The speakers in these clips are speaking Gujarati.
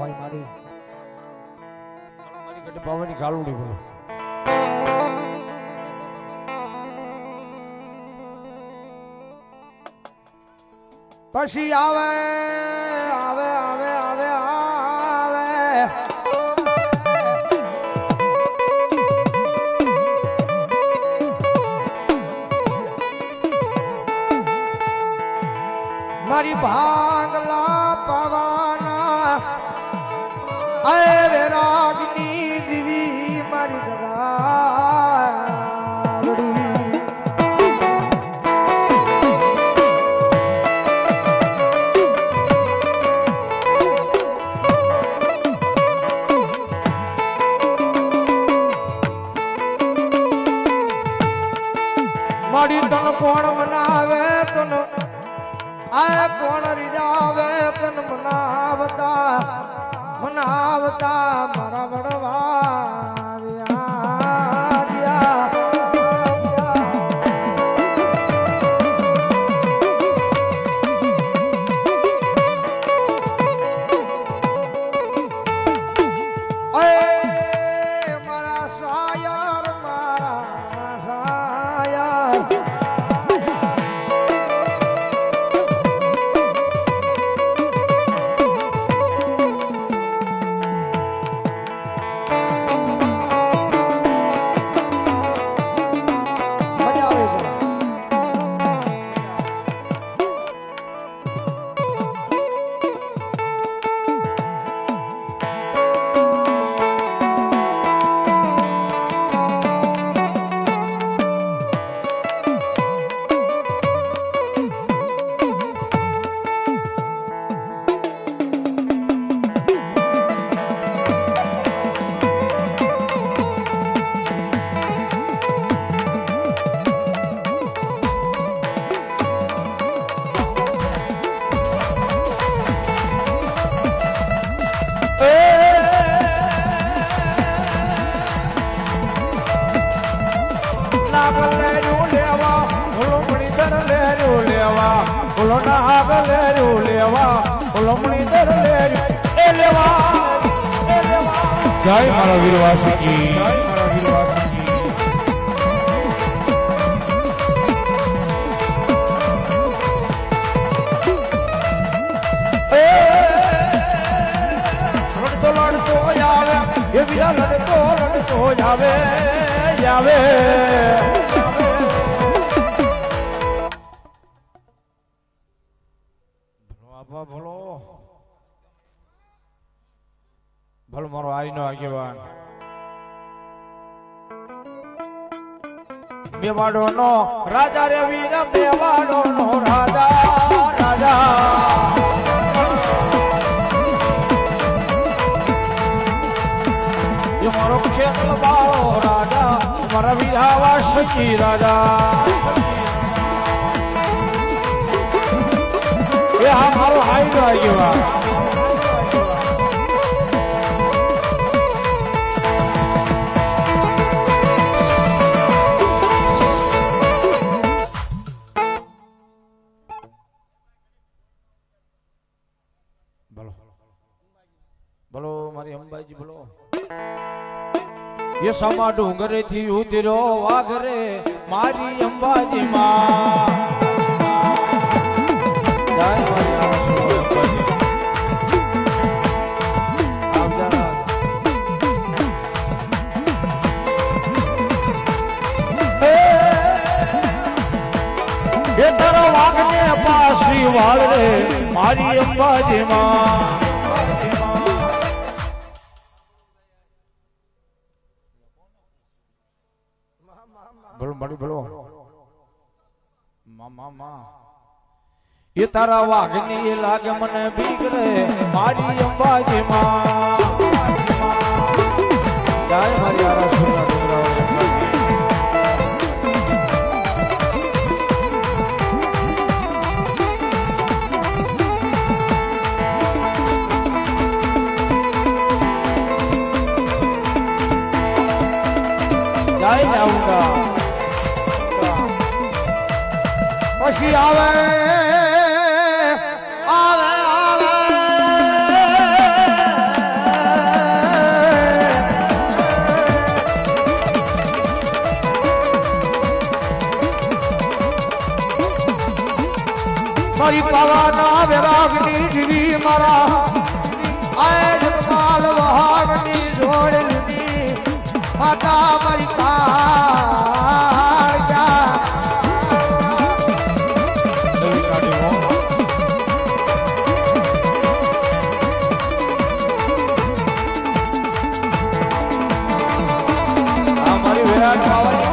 હોય મારી. પાવાની ગાલુડી બોલો. પછી આવે આવે આવે આવે આવે. મારી ભાગલા પવા અરે રાગની દીવી મારી ગરાવડી મારી તન કોણ મનાવે તન કોણ રીજાવે તન મનાવતા મનાવતા ઓલો મણીધર લેરું લેવા ઓલો નાગલ લેરું લેવા. ઓલો મણીધર લેરું એ લેવા જય મારા વીરવાસી જય મારા લડતો આવે એ બીજા લડતો લડતો આવે આવે ભલો મારો આઈનો આગેવાન. મેવાડો નો રાજા રે, વીર મેવાડો નો રાજા. રાજા મારો ખેતલ બાળો રાજા, મારા વીરાવા સચી રાજા. એ હા મારો હાઈ ગયો અંબાજી ભલો એ સમા ડુંગરે થી ઉતરો વાઘરે મારી અંબાજી માં જય મારી આસુ અંબાજી. આવજા. એ તારો વાઘને પાસી વાળ રે મારી અંબાજી માં ભલો મારી ભલો મા મા મા એ તારા વાઘની એ લાગે મને બીક રે મારી અંબાજી માં જય મારી આરાસુરના ડુંગરાઓ અંબાજી. જય જાઉંગા સખી આવે આવે મારી પાવાના વિરાગની જીવી મારા આય જગપાલ વહાગની જોડ લીધી માતા આ મારી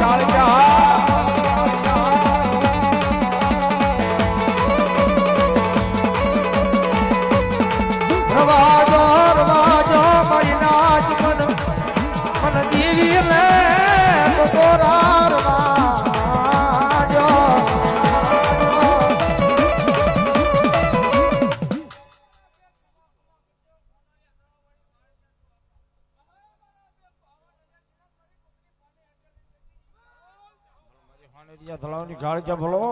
તળાવની કાળજા ભલો.